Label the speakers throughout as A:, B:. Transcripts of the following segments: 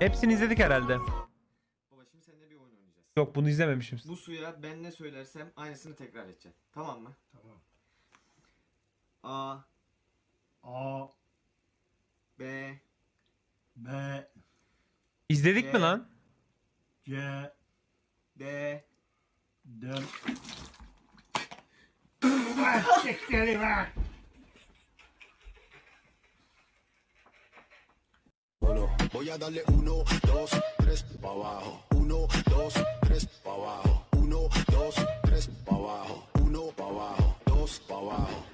A: Hepsini izledik herhalde.
B: Baba şimdi seninle bir oyun oynayacağız.
A: Yok bunu izlememişim.
B: Bu suya ben ne söylersem aynısını tekrar edeceksin. Tamam mı?
C: Tamam.
B: A,
C: A,
B: B,
C: B,
A: İzledik mi lan?
C: C,
B: D,
C: D. Siktirin ha!
D: Uno, voy a darle uno, dos, tres, pa' abajo. Uno, dos, tres, pa' abajo. Uno, dos, tres, pa' abajo. Uno, pa' abajo, dos, pa' abajo.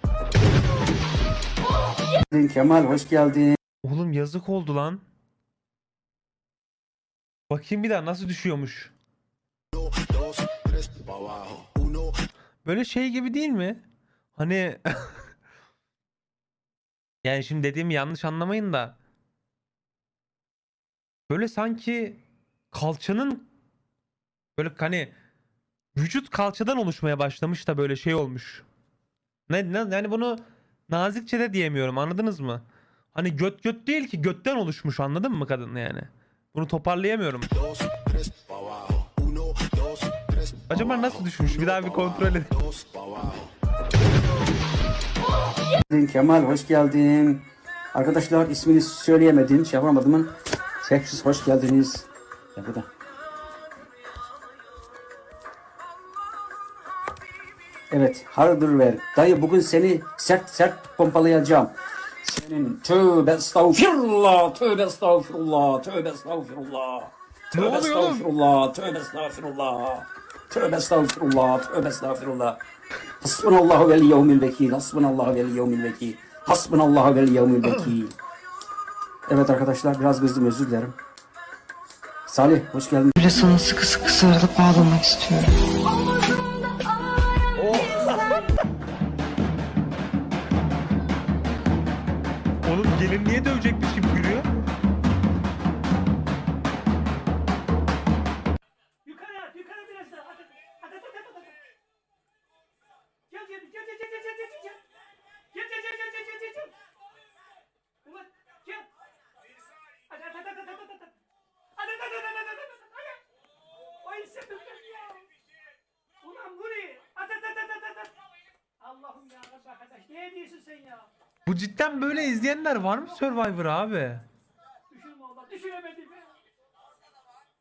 E: Kemal hoş geldin.
A: Oğlum yazık oldu lan. Bakayım bir daha nasıl düşüyormuş.
D: Uno, dos, tres, pa' abajo. Uno,
A: Böyle şey gibi değil mi? Hani yani şimdi dediğimi yanlış anlamayın da böyle sanki kalçanın böyle hani vücut kalçadan oluşmaya başlamış da böyle şey olmuş. Ne, ne yani bunu nazikçe de diyemiyorum anladınız mı? Hani göt göt değil ki götten oluşmuş anladın mı kadın yani? Bunu toparlayamıyorum. Acaba nasıl düşmüş? Bir daha bir kontrol edin.
E: Kemal hoş geldin. Arkadaşlar ismini söyleyemedim, şey yapamadım. Hepsiz hoş geldiniz. Ya bu da. Evet, hardır ver. Dayı bugün seni sert sert pompalayacağım. Senin tövbe estağfirullah, tövbe estağfirullah, tövbe estağfirullah. Tövbe estağfirullah, tövbe estağfirullah. Tövbe estağfirullah, tövbe estağfirullah. Hasbunallahu vel yevmil vekil. Hasbunallahu vel yevmil vekil. Hasbunallahu vel yevmil vekil. Evet arkadaşlar biraz kızdım özür dilerim. Salih hoş geldin.
F: Böyle sana sıkı sıkı sarılıp ağlamak istiyorum.
A: Oğlum gelin niye dövecekmiş gibi yürüyor? Cidden böyle izleyenler var mı Survivor abi?
G: Düşürme oğlan düşüremedim.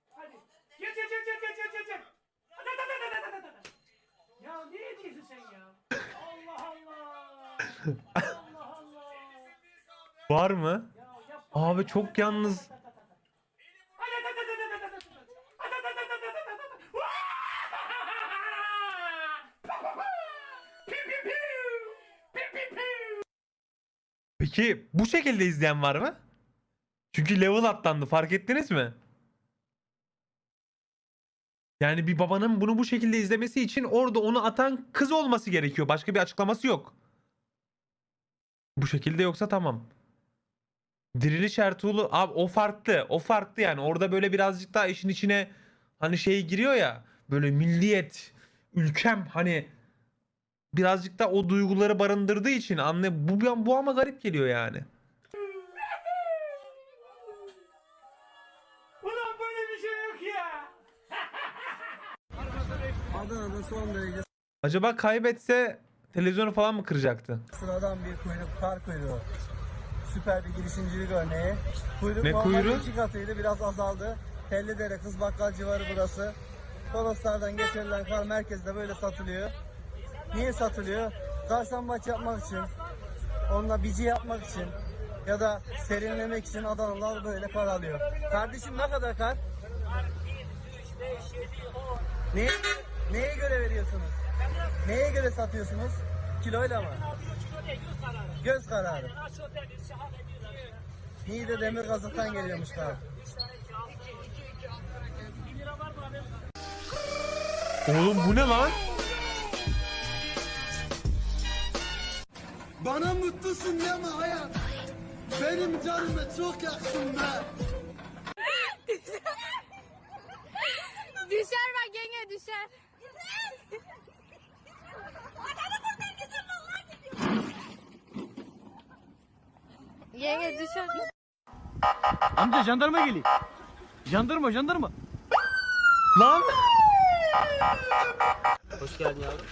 G: Hadi. Geç geç geç geç geç geç. Hadi Ya nereye diyorsun sen ya? Allah Allah. Allah Allah.
A: Var mı?
G: Ya.
A: Abi çok yalnız. Peki bu şekilde izleyen var mı? Çünkü level atlandı fark ettiniz mi? Yani bir babanın bunu bu şekilde izlemesi için orada onu atan kız olması gerekiyor. Başka bir açıklaması yok. Bu şekilde yoksa tamam. Diriliş Ertuğrul abi o farklı. O farklı yani. Orada böyle birazcık daha işin içine hani şey giriyor ya. Böyle milliyet, ülkem hani birazcık da o duyguları barındırdığı için anne bu bu ama garip geliyor yani.
G: Ulan böyle bir şey yok ya.
H: Adana'da son derece
A: Acaba kaybetse televizyonu falan mı kıracaktı?
H: sıradan bir kuyruk, kar kuyruğu. Süper bir girişimcilik örneği. Kuyruk
A: Ne
H: normalde
A: kuyruğu?
H: iki katıydı, biraz azaldı. Tellidere, Kız Bakkal civarı burası. Toroslardan getirilen kar merkezde böyle satılıyor. Niye satılıyor? Karsambaç yapmak için, onunla bici yapmak için ya da serinlemek için Adanalılar böyle kar alıyor. Kardeşim ne kadar kar? Neye, neye göre veriyorsunuz? Neye göre satıyorsunuz? Kiloyla mı? Göz kararı. Niğde demir kazıktan geliyormuş kar.
A: Oğlum bu ne lan?
H: Bana mutlusun deme hayat. Benim canımı çok yaksın be.
I: Düşer bak yenge düşer. yenge düşer.
C: Amca jandarma geliyor. Jandarma jandarma.
A: Lan!
I: Hoş geldin yavrum.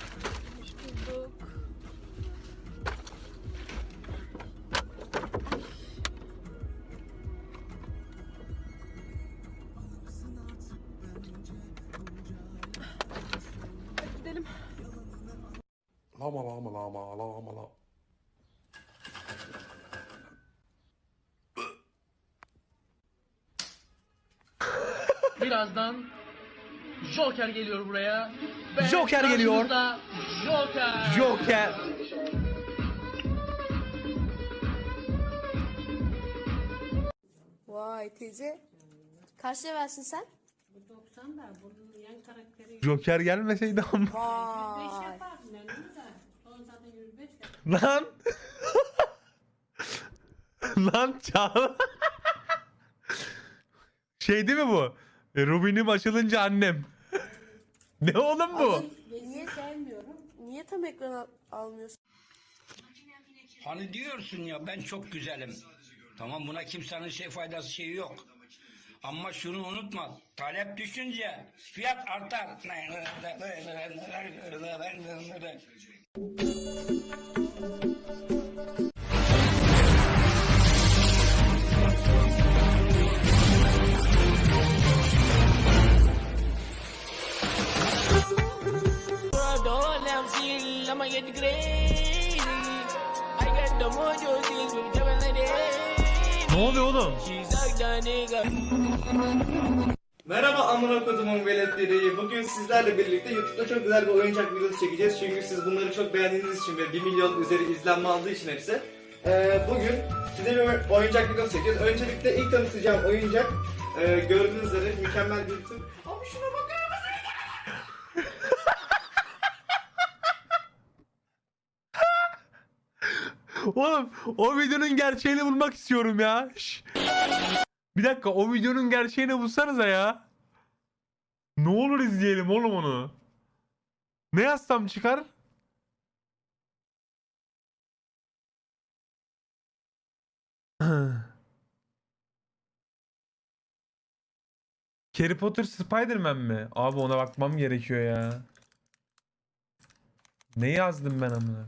D: Lama lama lama lama lama.
I: Birazdan Joker geliyor buraya. Ve
A: Joker geliyor.
I: Joker.
A: Joker.
J: Vay teyze. Kaç versin sen?
A: Joker gelmeseydi ama.
J: Vay.
A: Lan! Lan Çağla. şey değil mi bu? E, Rubinim açılınca annem. ne oğlum bu?
J: Niye gelmiyorum? Niye tam ekran al- almıyorsun?
E: Hani diyorsun ya ben çok güzelim. Tamam buna kimsenin şey faydası şeyi yok. Ama şunu unutma. Talep düşünce fiyat artar.
A: Ne oluyor oğlum?
B: Merhaba amına kodumun veletleri. Bugün sizlerle birlikte YouTube'da çok güzel bir oyuncak videosu çekeceğiz. Çünkü siz bunları çok beğendiğiniz için ve 1 milyon üzeri izlenme aldığı için hepsi. Ee, bugün size bir oyuncak videosu çekeceğiz. Öncelikle ilk tanıtacağım oyuncak e, gördüğünüz üzere mükemmel bir tür. Abi şuna bakar mısın?
A: Oğlum o videonun gerçeğini bulmak istiyorum ya. Şş. Bir dakika o videonun gerçeğini bulsanıza ya. Ne olur izleyelim oğlum onu. Ne yazsam çıkar? Harry Potter Spider-Man mi? Abi ona bakmam gerekiyor ya. Ne yazdım ben amına?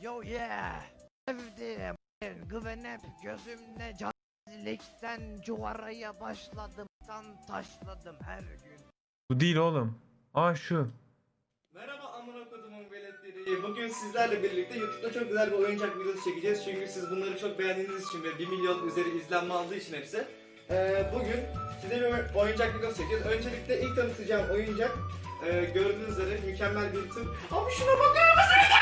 F: Yo yeah. Sevdim. Güvenip gözümde canlılıktan cuvaraya başladım. Tan taşladım her gün.
A: Bu değil oğlum. Aa şu.
B: Merhaba amına kodumun veletleri. Bugün sizlerle birlikte YouTube'da çok güzel bir oyuncak videosu çekeceğiz. Çünkü siz bunları çok beğendiğiniz için ve 1 milyon üzeri izlenme aldığı için hepsi. Ee, bugün size bir oyuncak videosu çekeceğiz. Öncelikle ilk tanıtacağım oyuncak e, gördüğünüz üzere mükemmel bir tür. Abi şuna bakar mısınız?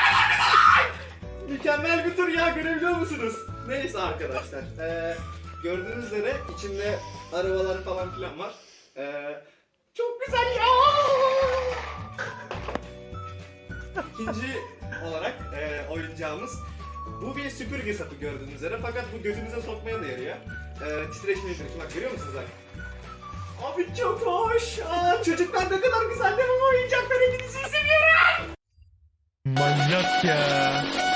B: Ya görebiliyor musunuz? Neyse arkadaşlar. Ee, gördüğünüz üzere içinde arabalar falan filan var. Ee, çok güzel ya. İkinci olarak e, oyuncağımız bu bir süpürge sapı gördüğünüz üzere fakat bu gözünüze sokmaya da yarıyor. E, titreşimli bir bak görüyor musunuz bak. Abi çok hoş. Aa, çocuklar ne kadar güzel değil mi bu oyuncaklar hepinizi seviyorum.
A: Manyak ya.